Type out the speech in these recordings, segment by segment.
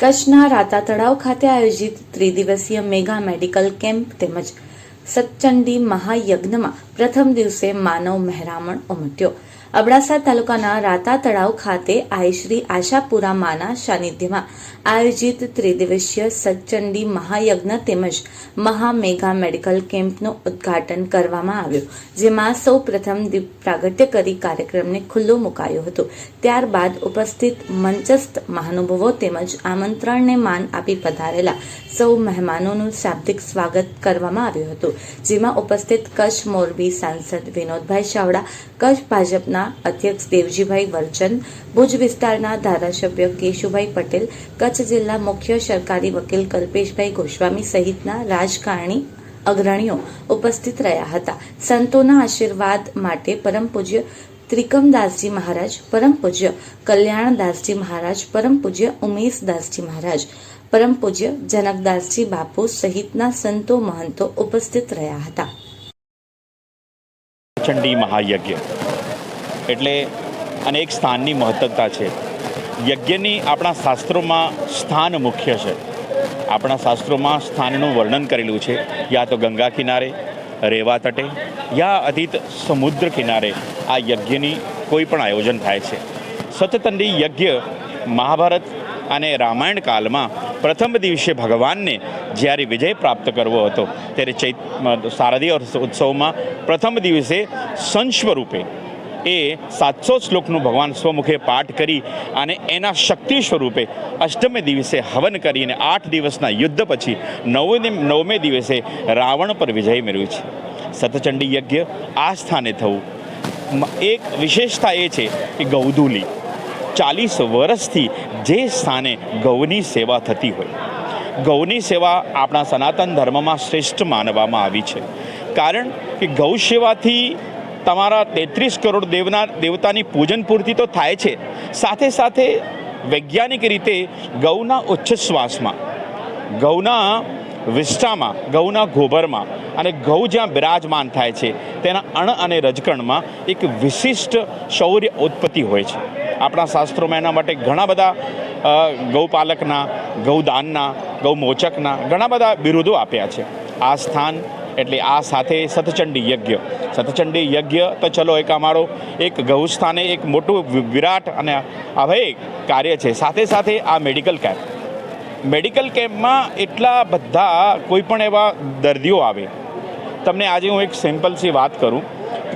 કચ્છના રાતા તળાવ ખાતે આયોજિત ત્રિદિવસીય મેગા મેડિકલ કેમ્પ તેમજ સતચંડી મહાયજ્ઞમાં પ્રથમ દિવસે માનવ મહેરામણ ઉમટ્યો. અબડાસા તાલુકાના રાતા તળાવ ખાતે આઈશ્રી આશાપુરા માના સાનિધ્યમાં આયોજિત ત્રિદિવસીય સતચંડી મહાયજ્ઞ તેમજ મહામેઘા મેડિકલ કેમ્પનું ઉદ્ઘાટન કરવામાં આવ્યું, જેમાં સૌ પ્રથમ પ્રાગટ્ય કરી કાર્યક્રમને ખુલ્લો મુકાયો હતો. ત્યારબાદ ઉપસ્થિત મંચસ્થ મહાનુભાવો તેમજ આમંત્રણને માન આપી પધારેલા સૌ મહેમાનોનું શાબ્દિક સ્વાગત કરવામાં આવ્યું હતું, જેમાં ઉપસ્થિત કચ્છ મોરબી સાંસદ વિનોદભાઈ ચાવડા, કચ્છ ભાજપના અધ્યક્ષ દેવજીભાઈ વર્ચન, ભુજ વિસ્તારના ધારાસભ્ય કેશુભાઈ પટેલ, કચ્છ જિલ્લા મુખ્ય સરકારી વકીલ કલ્પેશભાઈ ગોસ્વામી સહિતના રાજકારણી અગ્રણીઓ ઉપસ્થિત રહ્યા હતા. સંતોના આશીર્વાદ માટે પરમ પૂજ્ય ત્રિકમદાસજી મહારાજ, પરમ પૂજ્ય કલ્યાણદાસજી મહારાજ, પરમ પૂજ્ય ઉમેશદાસજી મહારાજ, પરમ પૂજ્ય જનકદાસજી બાપુ સહિતના સંતો મહંતો ઉપસ્થિત રહ્યા હતા. ચંડી મહાયજ્ઞ. એટલે અને એક સ્થાનની મહત્તતા છે. યજ્ઞની આપણા શાસ્ત્રોમાં સ્થાન મુખ્ય છે. આપણા શાસ્ત્રોમાં સ્થાનનું વર્ણન કરેલું છે. યા તો ગંગા કિનારે, રેવા તટે, યા અધિત સમુદ્ર કિનારે આ યજ્ઞની કોઈ પણ આયોજન થાય છે. સતતંડી યજ્ઞ મહાભારત અને રામાયણ કાળમાં પ્રથમ દિવસે ભગવાનને જ્યારે વિજય પ્રાપ્ત કરવો હતો, ત્યારે ચૈત શારદીય ઉત્સવમાં પ્રથમ દિવસે સંત સ્વરૂપે એ સાતસો શ્લોકનું ભગવાન સ્વમુખે પાઠ કરી અને એના શક્તિ સ્વરૂપે અષ્ટમે દિવસે હવન કરીને આઠ દિવસના યુદ્ધ પછી નવમે નવમે દિવસે રાવણ પર વિજય મેળવ્યું છે. સતચંડી યજ્ઞ આ સ્થાને થવું. એક વિશેષતા એ છે કે ગૌધૂલી ચાલીસ વર્ષથી જે સ્થાને ગૌની સેવા થતી હોય. ગૌની સેવા આપણા સનાતન ધર્મમાં શ્રેષ્ઠ માનવામાં આવી છે. કારણ કે ગૌ સેવાથી તમારા તેત્રીસ કરોડ દેવના દેવતાની પૂજન પૂર્તિ તો થાય છે. સાથે સાથે વૈજ્ઞાનિક રીતે ગૌના ઉચ્છ્વાસમાં ગૌના વિષ્ઠામાં, ગૌના ગોબરમાં અને ગૌ જ્યાં બિરાજમાન થાય છે, તેના અણ અને રજકણમાં એક વિશિષ્ટ શૌર્ય ઉત્પત્તિ હોય છે. આપણા શાસ્ત્રોમાં એના માટે ઘણા બધા ગૌપાલકના, ગૌદાનના, ગૌમોચકના ઘણા બધા બિરુદો આપ્યા છે. આ સ્થાન એટલે આ સાથે સતચંડી યજ્ઞ. સતચંડી યજ્ઞ તો ચલો એક અમારો એક ગૌસ્થાને એક મોટું વિરાટ અને અભય કાર્ય છે. સાથે સાથે આ મેડિકલ કેમ્પ. મેડિકલ કેમ્પમાં એટલા બધા કોઈ પણ એવા દર્દીઓ આવે. તમને આજે હું એક સિમ્પલથી વાત કરું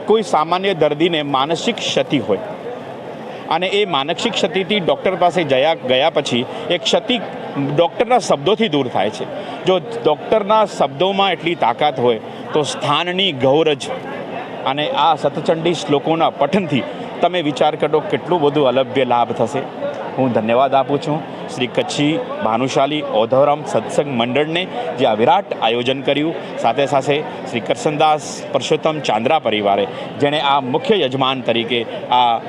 કોઈ સામાન્ય દર્દીને માનસિક ક્ષતિ હોય. અને એ માનસિક ક્ષતિથી ડૉક્ટર પાસે જયા ગયા પછી એ ક્ષતિ ડૉક્ટરના શબ્દોથી દૂર થાય છે. જો ડૉક્ટરના શબ્દોમાં એટલી તાકાત હોય તો સ્થાનની ગૌરજ અને આ સતચંડી શ્લોકોના પઠનથી તમે વિચાર કરો કેટલું બધું અલભ્ય લાભ થશે. હું ધન્યવાદ આપું છું શ્રી કચ્છી ભાનુશાલી ઓધવરામ સત્સંગ મંડળને જે આ વિરાટ આયોજન કર્યું. સાથે સાથે શ્રી કરશનદાસ પરસોત્તમ ચાંદ્રા પરિવારે, જેણે આ મુખ્ય યજમાન તરીકે આ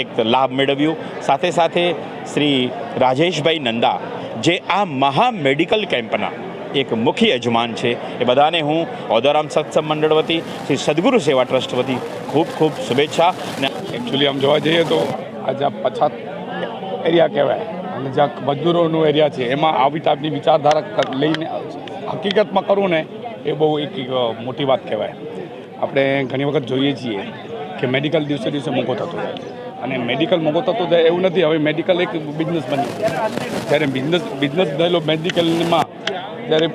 એક લાભ મેળવ્યું. સાથે સાથે શ્રી રાજેશભાઈ નંદા, જે આ મહા મેડિકલ કેમ્પના એક મુખ્ય યજમાન છે. એ બધાને હું ઓદારામ સત્સંગ મંડળ વતી, શ્રી સદગુરુ સેવા ટ્રસ્ટ વતી ખૂબ ખૂબ શુભેચ્છા. અને એકચ્યુઅલી આમ જોવા જઈએ તો આ પછાત એરિયા કહેવાય. અને જ્યાં મજદૂરોનું એરિયા છે, એમાં આવી ટાઈપની વિચારધારા લઈને હકીકતમાં કરવું ને, એ બહુ એક મોટી વાત કહેવાય. આપણે ઘણી વખત જોઈએ છીએ કે મેડિકલ દિવસે દિવસે મોંઘો થતો જાય અને મેડિકલ મોંઘો થતો જાય એવું નથી. હવે મેડિકલ એક બિઝનેસ બની જ્યારે બિઝનેસ બિઝનેસ થયેલો મેડિકલમાં જ્યારે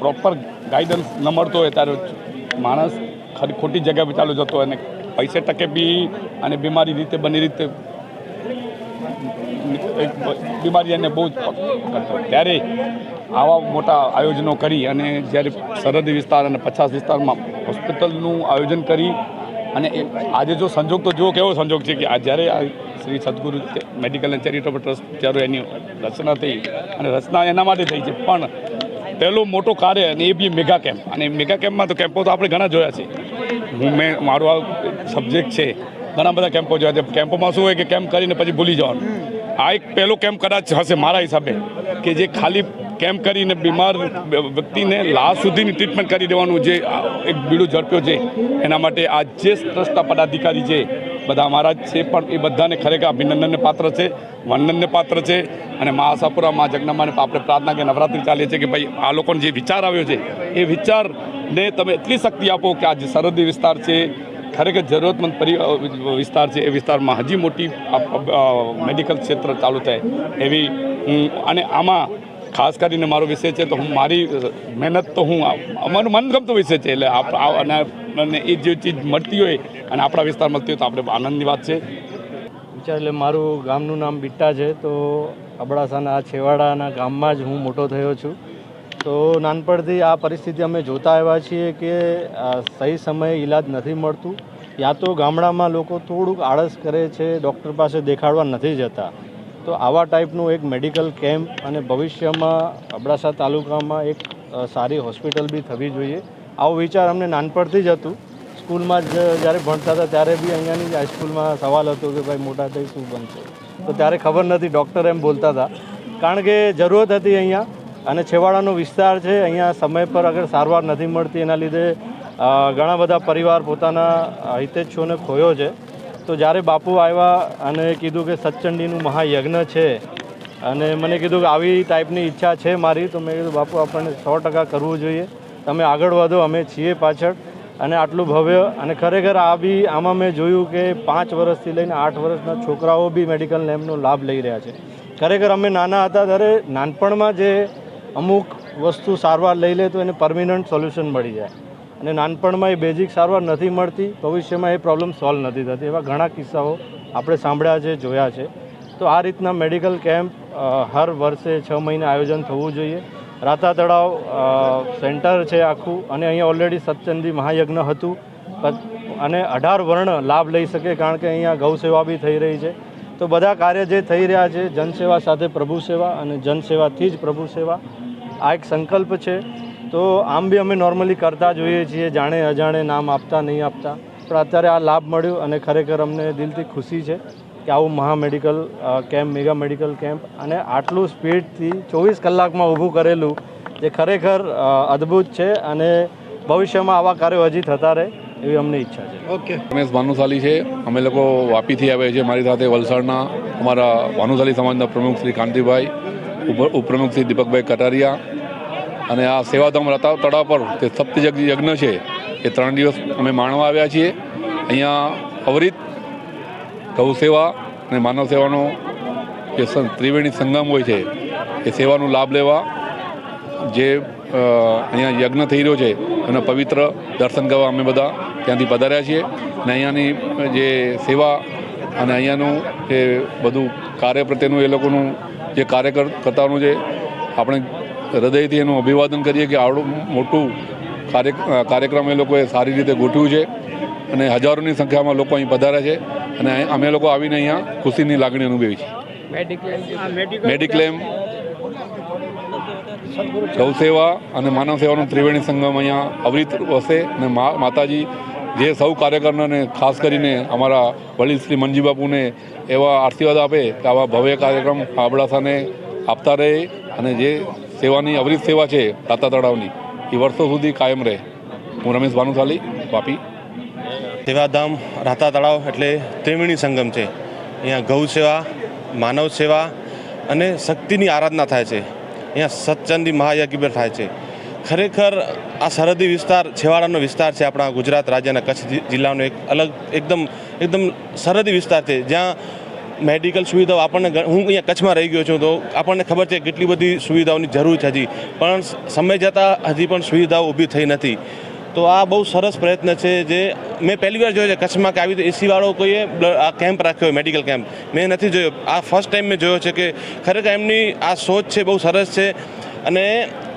પ્રોપર ગાઈડન્સ ન મળતો હોય ત્યારે માણસ ખરી ખોટી જગ્યા પર ચાલુ જતો હોય અને પૈસે ટકે બી અને બીમારી રીતે બની રીતે એક બીમારી એને બહુ જ પકડતો ત્યારે આવા મોટા આયોજનો કરી અને જ્યારે સરહદી વિસ્તાર અને પચાસ વિસ્તારમાં હોસ્પિટલનું આયોજન કરી અને આજે જો સંજોગ તો જુઓ કેવો સંજોગ છે કે જ્યારે આ શ્રી સદગુરુ મેડિકલ એન્ડ ચેરિટેબલ ટ્રસ્ટ જ્યારે એની રચના થઈ અને રચના એના માટે થઈ છે. પણ પહેલો મોટો કાર્ય અને એ બી મેગા કેમ્પ. અને મેગા કેમ્પમાં તો કેમ્પો તો આપણે ઘણા જોયા છે. હું મેં મારો આ સબ્જેક્ટ છે. ઘણા બધા કેમ્પો જોયા છે. કેમ્પોમાં શું હોય કે કેમ્પ કરીને પછી ભૂલી જવાનું. આ એક પહેલો કેમ્પ કદાચ હશે મારા હિસાબે, કે જે ખાલી કેમ્પ કરીને બીમાર વ્યક્તિને લાસ્ટ સુધીની ટ્રીટમેન્ટ કરી દેવાનું જે એક બીડું ઝડપ્યો છે, એના માટે આ જે ટ્રસ્ટના પદાધિકારી છે, બધા અમારા છે પણ એ બધાને ખરેખર અભિનંદનને પાત્ર છે, વંદનને પાત્ર છે અને મા આશાપુરા, મા જગનમાને આપણે પ્રાર્થના કે નવરાત્રિ ચાલીએ છીએ કે ભાઈ આ લોકોને જે વિચાર આવ્યો છે, એ વિચારને તમે એટલી શક્તિ આપો કે આ જે સરહદી વિસ્તાર છે ખરેખર જરૂરતમંદ પરી વિસ્તાર છે. એ વિસ્તારમાં હજી મોટી મેડિકલ ક્ષેત્ર ચાલુ થાય એવી હું અને આમાં ખાસ કરીને મારો વિષય છે તો હું મારી મહેનત તો હું અમારું મનગમતો વિષય છે. એટલે અને એ જે ચીજ મળતી હોય અને આપણા વિસ્તાર મળતી હોય તો આપણે આનંદની વાત છે. વિચાર એટલે મારું ગામનું નામ બિટ્ટા છે. તો અબડાસાના છેવાડાના ગામમાં જ હું મોટો થયો છું. તો નાનપણથી આ પરિસ્થિતિ અમે જોતા આવ્યા છીએ કે સહી સમયે ઈલાજ નથી મળતું. યા તો ગામડામાં લોકો થોડુંક આળસ કરે છે, ડૉક્ટર પાસે દેખાડવા નથી જતા. તો આવા ટાઈપનું એક મેડિકલ કેમ્પ અને ભવિષ્યમાં અબડાસા તાલુકામાં એક સારી હોસ્પિટલ બી થવી જોઈએ. આવો વિચાર અમને નાનપણથી જ હતું. સ્કૂલમાં જ જ્યારે ભણતા હતા ત્યારે બી અહીંયાની હાઈસ્કૂલમાં સવાલ હતો કે ભાઈ મોટા થઈ શું બનશે? તો ત્યારે ખબર નથી ડૉક્ટર એમ બોલતા હતા. કારણ કે જરૂરત હતી અહીંયા. અને છેવાડાનો વિસ્તાર છે, અહીંયા સમય પર અગર સારવાર નથી મળતી એના લીધે ઘણા બધા પરિવાર પોતાના હિતેચ્છુઓને ખોયો છે. તો જ્યારે બાપુ આવ્યા અને કીધું કે સચ્ચંડીનું મહાયજ્ઞ છે અને મને કીધું કે આવી ટાઈપની ઈચ્છા છે મારી, તો મેં કીધું, બાપુ, આપણને સો ટકા કરવું જોઈએ. તમે આગળ વધો, અમે છીએ પાછળ. અને આટલું ભવ્ય અને ખરેખર આ બી આમાં મેં જોયું કે પાંચ વર્ષથી લઈને આઠ વર્ષના છોકરાઓ બી મેડિકલ લેબનો લાભ લઈ રહ્યા છે. ખરેખર અમે નાના હતા ત્યારે નાનપણમાં જે અમુક વસ્તુ સારવાર લઈ લે તો એને પરમિનન્ટ સોલ્યુશન મળી જાય. અને નાનપણમાં એ બેઝિક સારવાર નથી મળતી, ભવિષ્યમાં એ પ્રોબ્લેમ સોલ્વ નથી થતી. એવા ઘણા કિસ્સાઓ આપણે સાંભળ્યા છે, જોયા છે. તો આ રીતના મેડિકલ કેમ્પ હર વર્ષે છ મહિને આયોજન થવું જોઈએ. રાતા તળાવ સેન્ટર છે આખું અને અહીંયા ઓલરેડી સત્યંદી મહાયજ્ઞ હતું. અને અઢાર વર્ણ લાભ લઈ શકે કારણ કે અહીંયા ગૌ સેવા બી થઈ રહી છે. તો બધા કાર્ય જે થઈ રહ્યા છે, જનસેવા સાથે પ્રભુ સેવા અને જનસેવાથી જ પ્રભુ સેવા. આ એક સંકલ્પ છે. તો આમ બી અમે નોર્મલી કરતા જોઈએ છીએ જાણે અજાણે નામ આપતા નહીં આપતા. પણ અત્યારે આ લાભ મળ્યો અને ખરેખર અમને દિલથી ખુશી છે કે આવું મહા medical camp mega medical camp અને આટલું સ્પીડથી ચોવીસ કલાકમાં ઊભું કરેલું જે ખરેખર અદ્ભુત છે અને ભવિષ્યમાં આવા કાર્યો હજી થતા રહે એવી અમને ઈચ્છા છે. ઓકે. રમેશ ભાનુશાલી છે. અમે લોકો વાપીથી આવ્યા છીએ. મારી સાથે વલસાડના અમારા ભાનુશાલી સમાજના પ્રમુખ શ્રી કાંતિભાઈ ઉપપ્રમુખ શ્રી દીપકભાઈ કટારિયા અને આ સેવાધામ રતાવ તળાવ પર તે સપ્તજગ, યજ્ઞ છે, એ ત્રણ દિવસ અમે માણવા આવ્યા છીએ. અહીંયા અવરિત ગૌસેવા અને માનવ સેવાનો જે ત્રિવેણી સંગમ હોય છે, એ સેવાનો લાભ લેવા જે અહીંયા યજ્ઞ થઈ રહ્યો છે, એના પવિત્ર દર્શન કરવા અમે બધા ત્યાંથી પધાર્યા છીએ. અને અહીંયાની જે સેવા અને અહીંયાનું જે બધું કાર્ય પ્રત્યેનું એ લોકોનું જે કાર્ય કરતાનું જે આપણે હૃદયથી એનું અભિવાદન કરીએ કે આવડું મોટું કાર્ય કાર્યક્રમ એ લોકોએ સારી રીતે ગોઠવ્યું છે અને હજારોની સંખ્યામાં લોકો અહીં પધાર્યા છે અને અમે લોકો આવીને અહીંયા ખુશીની લાગણી અનુભવી છે મેડિક્લેમ ગૌસેવા અને માનવ સેવાનું ત્રિવેણી સંગમ અહીંયા અવિત વસે અને મા- માતાજી જે સૌ કાર્યકરોને ખાસ કરીને અમારા વડીલ શ્રી મંજી બાપુને એવા આશીર્વાદ આપે કે આવા ભવ્ય કાર્યક્રમ અબડાસાને આપતા રહે અને જે સેવાની અવરિત સેવા છે તાતા તળાવની, એ વર્ષો સુધી કાયમ રહે. હું રમેશ ભાનુશાલી, વાપી. સેવાધામ રાતા તળાવ એટલે ત્રિવેણી સંગમ છે. અહીંયા ગૌ સેવા, માનવ સેવા અને શક્તિની આરાધના થાય છે. અહીંયા સત્ચંદી મહાયજ્ઞ થાય છે. ખરેખર આ સરહદી વિસ્તાર, છેવાડાનો વિસ્તાર છે આપણા ગુજરાત રાજ્યના કચ્છ જિલ્લાનો એક અલગ એકદમ એકદમ સરહદી વિસ્તાર છે. જ્યાં મેડિકલ સુવિધાઓ આપણને હું અહીંયા કચ્છમાં રહી ગયો છું તો આપણને ખબર છે કેટલી બધી સુવિધાઓની જરૂર છે હજી. પણ સમય જતાં હજી પણ સુવિધાઓ ઊભી થઈ નથી. તો આ બહુ સરસ પ્રયત્ન છે જે મેં પહેલી વાર જોયો છે કચ્છમાં કે આવી રીતે એસીવાળો કોઈએ આ કેમ્પ રાખ્યો હોય, મેડિકલ કેમ્પ. મેં નથી જોયો. આ ફર્સ્ટ ટાઈમ મેં જોયો છે કે ખરેખર એમની આ સોચ છે બહુ સરસ છે. અને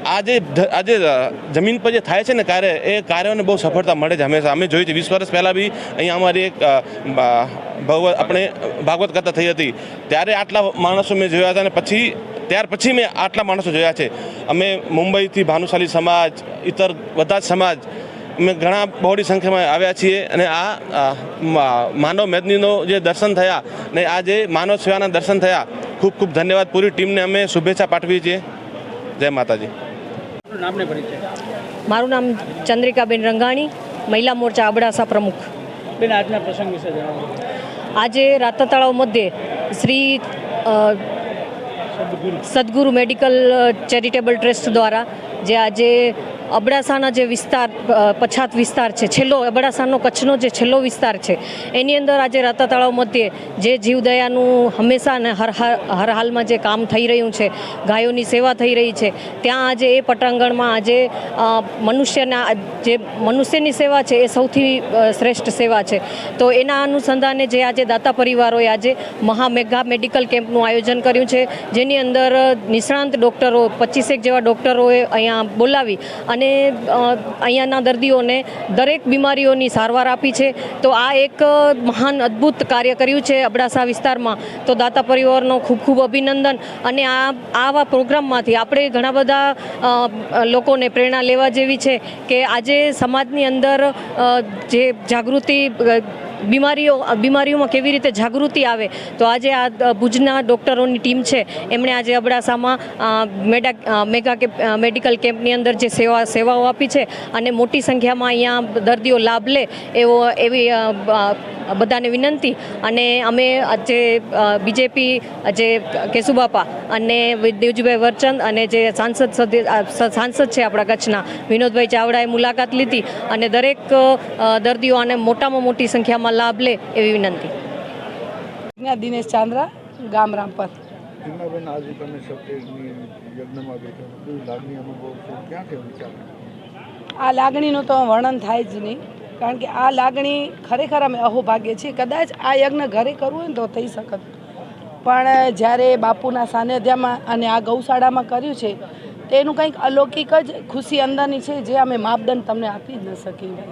આ જે આજે જમીન પર જે થાય છે ને કાર્ય એ કાર્યોને બહુ સફળતા મળે છે હંમેશા. અમે જોઈએ છે વીસ વર્ષ પહેલાં બી અહીંયા અમારી એક ભગવત આપણે ભાગવત કથા થઈ હતી. ત્યારે આટલા માણસો મેં જોયા હતા અને પછી ત્યાર પછી મેં આટલા માણસો જોયા છે. અમે મુંબઈથી ભાનુશાલી સમાજ ઇતર બધા જ સમાજ અમે ઘણા બહોળી સંખ્યામાં આવ્યા છીએ અને આ, માનવ મેદનીનો જે દર્શન થયા ને આ જે માનવ સેવાના દર્શન થયા ખૂબ ખૂબ ધન્યવાદ. પૂરી ટીમને અમે શુભેચ્છા પાઠવીએ છીએ. જય માતાજી. મારું નામ ચંદ્રિકાબેન રંગાણી મહિલા મોરચા અબડાસા પ્રમુખ. બેન આજના પ્રસંગ વિશે જણાવો. આજે રાતા તળાવ મધ્યે શ્રી સદગુરુ. મેડિકલ ચેરિટેબલ ટ્રસ્ટ દ્વારા જે આજે અબડાસાના જે વિસ્તાર પછાત વિસ્તાર છે, છેલ્લો અબડાસાનો કચ્છનો જે છેલ્લો વિસ્તાર છે, એની અંદર આજે રાતા તળાવ મધ્યે જે જીવદયાનું હંમેશા ને હર હાલમાં જે કામ થઈ રહ્યું છે, ગાયોની સેવા થઈ રહી છે, ત્યાં આજે એ પટાંગણમાં આજે મનુષ્યના, જે મનુષ્યની સેવા છે, એ સૌથી શ્રેષ્ઠ સેવા છે. તો એના અનુસંધાને જે આજે દાતા પરિવારોએ આજે મહામેઘા મેડિકલ કેમ્પનું આયોજન કર્યું છે, જેની અંદર નિષ્ણાંત ડૉક્ટરો, પચીસેક જેવા ડૉક્ટરોએ અહીંયા બોલાવી અને અહીંયાના દર્દીઓને દરેક બીમારીઓની સારવાર આપી છે. તો આ એક મહાન અદ્ભુત કાર્ય કર્યું છે અબડાસા વિસ્તારમાં. તો દાતા પરિવારનો ખૂબ ખૂબ અભિનંદન. અને આ, આવા પ્રોગ્રામમાંથી આપણે ઘણા બધા લોકોને પ્રેરણા લેવા જેવી છે કે આજે સમાજની અંદર જે જાગૃતિ બીમારીઓ, બીમારીઓમાં કેવી રીતે જાગૃતિ આવે? તો આજે આ ભુજના ડૉક્ટરોની ટીમ છે. એમણે આજે અબડાસામાં મેડા મેગા કે મેડિકલ કેમ્પની અંદર જે સેવા, સેવાઓ આપી છે અને મોટી સંખ્યામાં અહીંયા દર્દીઓ લાભ લે એવો, એવી બધાને વિનંતી. અને અમે આજે બીજેપી જે કેશુબાપા અને દેવજીભાઈ વરચંદ અને જે સાંસદ સાંસદ છે આપણા કચ્છના વિનોદભાઈ ચાવડાએ મુલાકાત લીધી અને દરેક દર્દીઓ આને મોટામાં મોટી સંખ્યામાં લાભ લે એવી વિનંતી. દિનેશ ચાંદ્રા ગામ રામપર હિમાબેન આજે તમે સત્યની યજ્ઞમાં બેઠા લાગણી અનુભવ છો? ક્યાંથી વિચાર? આ લાગણીનું તો વર્ણન થાય જ નહીં. કારણ કે આ લાગણી ખરેખર અમે અહોભાગ્ય છીએ. કદાચ આ યજ્ઞ ઘરે કરવું હોય ને તો થઈ શકત પણ જ્યારે બાપુના સાનિધ્યમાં અને આ ગૌશાળામાં કર્યું છે તેનું કંઈક અલૌકિક જ ખુશી અંદરની છે જે અમે માપદંડ તમને આપી જ ન શકીએ.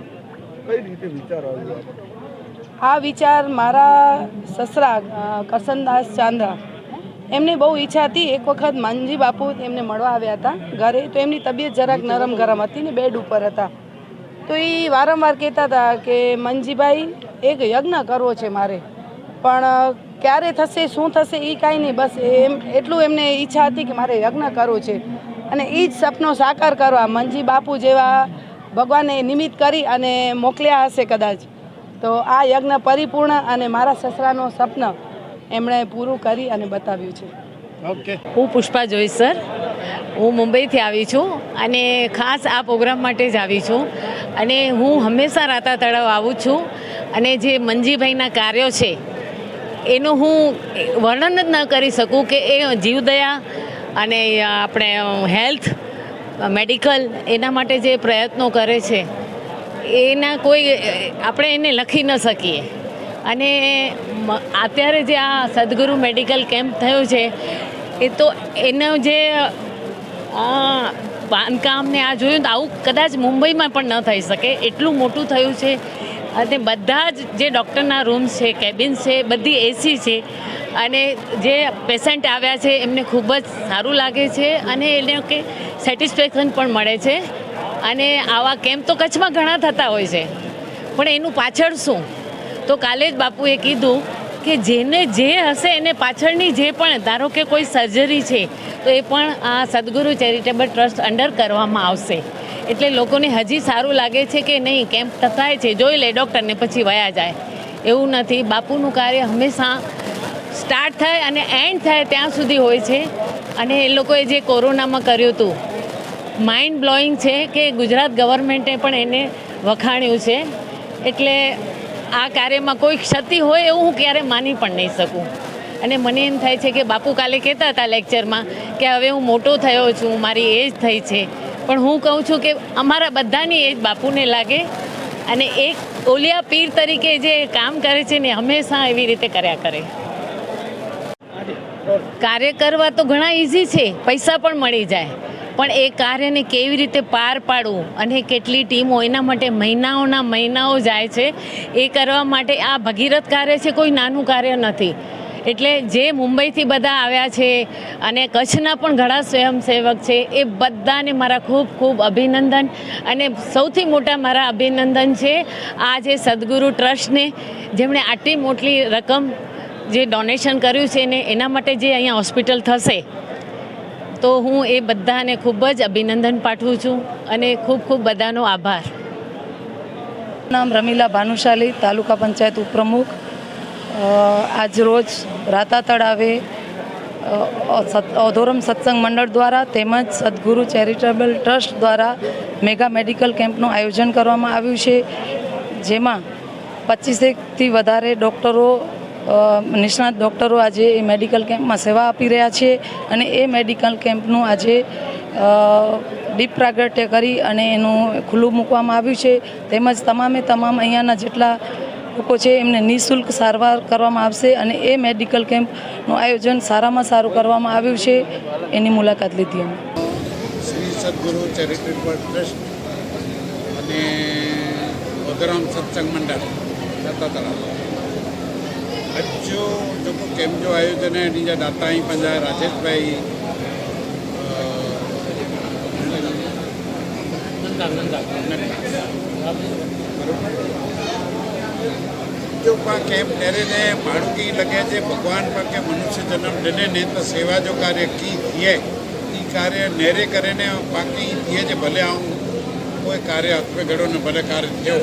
કઈ રીતે વિચાર આ વિચાર મારા સસરા કરસનદાસ ચાંદ્રા. એમની બહુ ઈચ્છા હતી એક વખત માનજી બાપુ એમને મળવા આવ્યા હતા ઘરે તો એમની તબિયત જરાક નરમ ગરમ હતી ને બેડ ઉપર હતા. તો એ વારંવાર કહેતા હતા કે, મંજીભાઈ, એક યજ્ઞ કરવો છે મારે. પણ ક્યારે થશે, શું થશે એ કાંઈ નહીં. બસ એમ, એટલું એમને ઈચ્છા હતી કે મારે યજ્ઞ કરવો છે. અને એ જ સપનો સાકાર કરવા મંજી બાપુ જેવા ભગવાને નિમિત્ત કરી અને મોકલ્યા હશે કદાચ. તો આ યજ્ઞ પરિપૂર્ણ અને મારા સસરાનો સપન એમણે પૂરું કરી અને બતાવ્યું છે. હું પુષ્પા જોઈસર હું મુંબઈથી આવી છું અને ખાસ આ પ્રોગ્રામ માટે જ આવી છું. અને હું હંમેશા રાતા તળાવ આવું છું. અને જે મંજીભાઈના કાર્યો છે, એનું હું વર્ણન જ ન કરી શકું કે એ જીવદયા અને આપણે હેલ્થ, મેડિકલ એના માટે જે પ્રયત્નો કરે છે, એના કોઈ, આપણે એને લખી ન શકીએ. અને અત્યારે જે આ સદગુરુ મેડિકલ કેમ્પ થયો છે એ તો એનો જે બાંધકામ ને આ જોયું તો આવું કદાચ મુંબઈમાં પણ ન થઈ શકે. એટલું મોટું થયું છે. અને બધા જ જે ડૉક્ટરના રૂમ્સ છે, કેબિન્સ છે, બધી એસી છે. અને જે પેશન્ટ આવ્યા છે, એમને ખૂબ જ સારું લાગે છે અને એને કે સેટિસ્ફેક્શન પણ મળે છે. અને આવા કેમ્પ તો કચ્છમાં ઘણા થતા હોય છે. પણ એનું પાછળ શું? તો કાલે જ બાપુએ કીધું કે જેને જે હશે, એને પાછળની જે પણ, ધારો કે કોઈ સર્જરી છે, તો એ પણ આ સદગુરુ ચેરિટેબલ ટ્રસ્ટ અંડર કરવામાં આવશે. એટલે લોકોને હજી સારું લાગે છે કે નહીં કેમ્પ થાય છે, જોઈ લે ડૉક્ટરને પછી વયા જાય. એવું નથી, બાપુનું કાર્ય હંમેશા સ્ટાર્ટ થાય અને એન્ડ થાય ત્યાં સુધી હોય છે. અને એ લોકોએ જે કોરોનામાં કર્યું હતું માઇન્ડ બ્લોઈંગ છે કે ગુજરાત ગવર્મેન્ટે પણ એને વખાણ્યું છે. એટલે આ કાર્યમાં કોઈ ક્ષતિ હોય એવું હું ક્યારે માની પણ નહીં શકું. અને મને એમ થાય છે કે બાપુ કાલે કહેતા હતા લેક્ચરમાં કે હવે હું મોટો થયો છું, મારી એજ થઈ છે. પણ હું કહું છું કે અમારા બધાની એજ બાપુને લાગે અને એક ઓલિયા પીર તરીકે જે કામ કરે છે ને હંમેશા એવી રીતે કર્યા કરે. કાર્ય કરવા તો ઘણા ઇઝી છે, પૈસા પણ મળી જાય. પણ એ કાર્યને કેવી રીતે પાર પાડવું અને કેટલી ટીમો એના માટે મહિનાઓના મહિનાઓ જાય છે, એ કરવા માટે આ ભગીરથ કાર્ય છે કોઈ નાનું કાર્ય નથી. એટલે જે મુંબઈથી બધા આવ્યા છે અને કચ્છના પણ ઘણા સ્વયંસેવક છે, એ બધાને મારા ખૂબ ખૂબ અભિનંદન અને સૌથી મોટા મારા અભિનંદન છે આ જે સદગુરુ ટ્રસ્ટને, જેમણે આટલી મોટી રકમ જે ડોનેશન કર્યું છે ને એના માટે જે અહીંયા હોસ્પિટલ થશે તો હું એ બધાને ખૂબ જ અભિનંદન પાઠવું છું અને ખૂબ ખૂબ બધાનો આભાર. નામ રમીલા ભાનુશાલી, તાલુકા પંચાયત ઉપપ્રમુખ. આજ રોજ રાતા તળાવે અધોરમ સત્સંગ મંડળ દ્વારા તેમજ સદગુરુ ચેરિટેબલ ટ્રસ્ટ દ્વારા મેગા મેડિકલ કેમ્પનું આયોજન કરવામાં આવ્યું છે, જેમાં પચીસેકથી વધારે ડૉક્ટરો નિષ્ણાત ડૉક્ટરો આજે એ મેડિકલ કેમ્પમાં સેવા આપી રહ્યા છે અને એ મેડિકલ કેમ્પનું આજે ડીપ પ્રાગટ્ય કરી અને એનું ખુલ્લું મૂકવામાં આવ્યું છે. તેમજ તમામે તમામ અહીંયાના જેટલા લોકો છે એમને નિઃશુલ્ક સારવાર કરવામાં આવશે અને એ મેડિકલ કેમ્પનું આયોજન સારામાં સારું કરવામાં આવ્યું છે. એની મુલાકાત લીધી અમે. શ્રી સદગુરુ ચેરિટેબલ ટ્રસ્ટ અને સત્સંગ મંડળ जो जेको कैम्प जो आयोजन आहे हिन जा दाता ई पंहिंजा राजेश भाई जो पा कैम्प ॾेरे ने माण्हू खे लॻे जे भॻवान पाके मनुष्य जनम ॾिने ने त सेवा जो कार्य की थिए ई कार्य नेरे करे ने बाक़ी थिए जे भले आऊं कोई कार्य हथ में घड़ो न भले कार्य थियो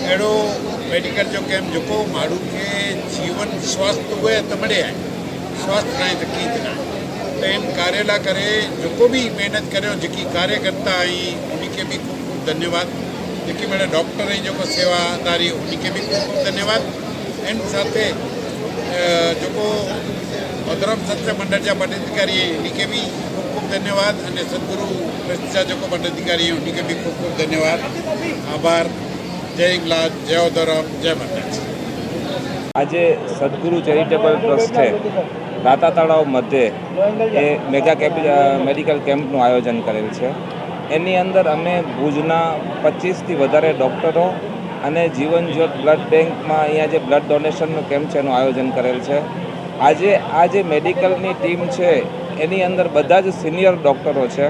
अहिड़ो ಮೇಡಿಕಲ್ ಮಾಡುಗೆ ಜೀವನ್ સ્વાસ્થ્ય હોય તમારે સ્વાસ્થ્ય રહે તો કીતના तो इन कारेला करे जो भी मेहनत करियो जेकी कार्यकर्ता आई उनखे बि ख़ूब ख़ूब धन्यवाद जेकी महिल डॉक्टर जी जेको सेवादारी उनखे बि ख़ूब ख़ूब धन्यवाद इन साथे जेको भद्रम सत्र मंडल जा पदाधिकारी उनखे बि ख़ूब ख़ूब धन्यवाद अने सदगुरु ट्रस्ट जा जेको पदाधिकारी उनखे बि ख़ूब ख़ूब धन्यवाद आभार જય ઇંગ્લાજ જય ધરમ જય માતાજી. આજે સદગુરુ ચેરિટેબલ ટ્રસ્ટે રાતા તળાવ મધ્યે એ મેગા કેમ્પ મેડિકલ કેમ્પનું આયોજન કરેલ છે. એની અંદર અમે ભુજના પચીસથી વધારે ડૉક્ટરો અને જીવન જ્યોત બ્લડ બેંકમાં અહીંયા જે બ્લડ ડોનેશનનું કેમ્પ છે, એનું આયોજન કરેલ છે. આજે આ જે મેડિકલની ટીમ છે, એની અંદર બધા જ સિનિયર ડૉક્ટરો છે.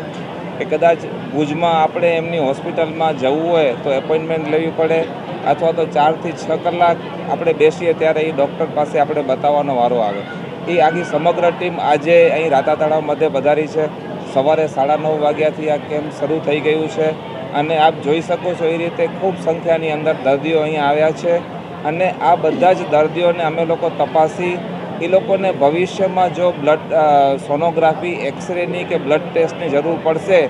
કે કદાચ ભુજમાં આપણે એમની હોસ્પિટલમાં જવું હોય તો એપોઇન્ટમેન્ટ લેવી પડે અથવા તો ચારથી છ કલાક આપણે બેસીએ ત્યારે એ ડૉક્ટર પાસે આપણે બતાવવાનો વારો આવે. એ આખી સમગ્ર ટીમ આજે અહીં રાતા તળાવ મધ્યે પધારી છે. સવારે સાડા નવ વાગ્યાથી આ કેમ્પ શરૂ થઈ ગયું છે અને આપ જોઈ શકો છો એ રીતે ખૂબ સંખ્યાની અંદર દર્દીઓ અહીં આવ્યા છે અને આ બધા જ દર્દીઓને અમે લોકો તપાસી એ લોકોને ભવિષ્યમાં જો બ્લડ સોનોગ્રાફી એક્સરેની કે બ્લડ ટેસ્ટની જરૂર પડશે,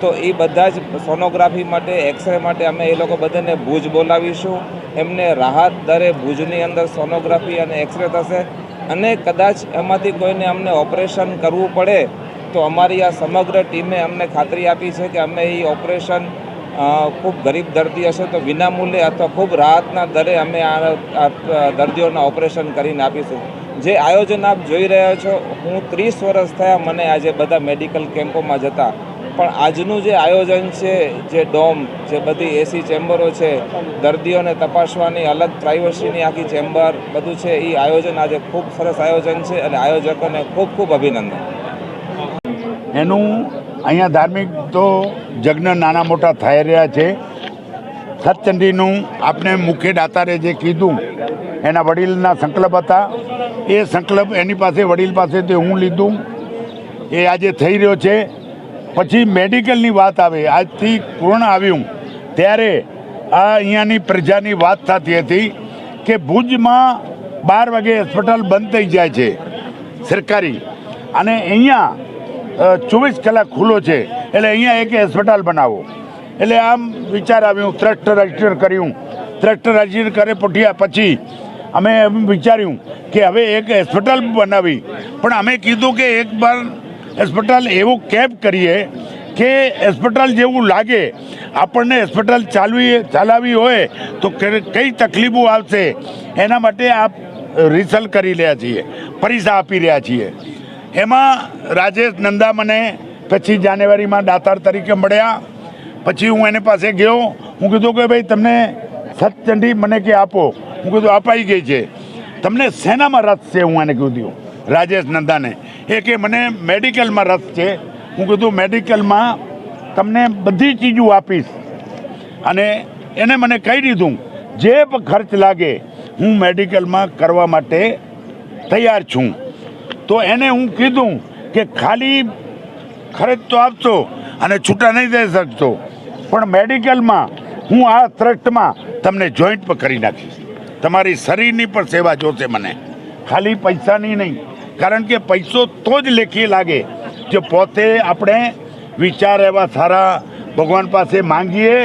તો એ બધા જ સોનોગ્રાફી માટે એક્સરે માટે અમે એ લોકો બધાને ભુજ બોલાવીશું. એમને રાહત દરે ભુજની અંદર સોનોગ્રાફી અને એક્સરે થશે. અને કદાચ એમાંથી કોઈને અમને ઓપરેશન કરવું પડે, તો અમારી આ સમગ્ર ટીમે અમને ખાતરી આપી છે કે અમે એ ઓપરેશન ખૂબ ગરીબ દર્દી હશે તો વિનામૂલ્યે અથવા ખૂબ રાહતના દરે અમે આ દર્દીઓના ઓપરેશન કરીને આપીશું. જે આયોજન આપ જોઈ રહ્યા છો, હું ત્રીસ વર્ષ થયા મને આજે બધા મેડિકલ કેમ્પોમાં જતા. પણ આજનું જે આયોજન છે, જે ડોમ, જે બધી એસી ચેમ્બરો છે, દર્દીઓને તપાસવાની અલગ પ્રાઇવસીની આખી ચેમ્બર, બધું છે એ આયોજન આજે ખૂબ સરસ આયોજન છે અને આયોજકોને ખૂબ ખૂબ અભિનંદન. એનું અહીંયા ધાર્મિક તો જગ્ન નાના મોટા થઈ રહ્યા છે. સતચંડીનું આપણે મુખ્ય દાતારે જે કીધું, એના વડીલના સંકલ્પ હતા. એ સંકલ્પ એની પાસે, વડીલ પાસે તે હું લીધું. એ આજે થઈ રહ્યો છે. પછી મેડિકલની વાત આવે. આજથી પૂર્ણ આવ્યું. ત્યારે આ અહીંયાની પ્રજાની વાત થતી હતી કે ભુજમાં બાર વાગે હોસ્પિટલ બંધ થઈ જાય છે સરકારી. અને અહીંયા ચોવીસ કલાક ખુલ્લો છે. એટલે અહીંયા એક હોસ્પિટલ બનાવો. એટલે આમ વિચાર આવ્યું ટ્રસ્ટ રજિસ્ટર કર્યું. ટ્રસ્ટ રજિસ્ટર કરે, પૂઠ્યા પછી અમે એમ વિચાર્યું કે હવે એક હોસ્પિટલ બનાવી. પણ અમે કીધું કે એક બાર હોસ્પિટલ એવું કેપ કરીએ કે હોસ્પિટલ જેવું લાગે. આપણને હોસ્પિટલ ચાલવી ચલાવવી હોય તો કઈ તકલીફો આવશે? એના માટે આપ રિસલ કરી રહ્યા છીએ, પરીક્ષા આપી રહ્યા છીએ. એમાં રાજેશ નંદા મને પછી જાન્યુઆરીમાં દાતાર તરીકે મળ્યા. પછી હું એની પાસે ગયો. હું કીધું કે ભાઈ, તમને સતચંડી મને કે આપો. હું કીધું, અપાઈ ગઈ છે. તમને શેનામાં રસ છે? હું એને કીધું. રાજેશ નંદાને. એ કે મને મેડિકલમાં રસ છે. હું કીધું, મેડિકલમાં તમને બધી ચીજો આપીશ. અને એને મને કહી દીધું, જે પણ ખર્ચ લાગે, હું મેડિકલમાં કરવા માટે તૈયાર છું. તો એને હું કીધું કે, ખાલી ખર્ચ તો આપશો અને છૂટા નહીં દઈ શકશો, પણ મેડિકલમાં હું આ ટ્રસ્ટમાં તમને જોઈન્ટ પણ કરી નાખીશ. તમારી શરીરની પણ સેવા જોશે મને. ખાલી પૈસાની નહીં, કારણ કે પૈસો તો જ લેખી લાગે જે પોતે આપણે વિચાર એવા સારા ભગવાન પાસે માંગીએ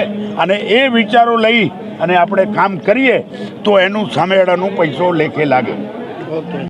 અને એ વિચારો લઈ અને આપણે કામ કરીએ, તો એનું સામેવાળાનું પૈસો લેખે લાગે.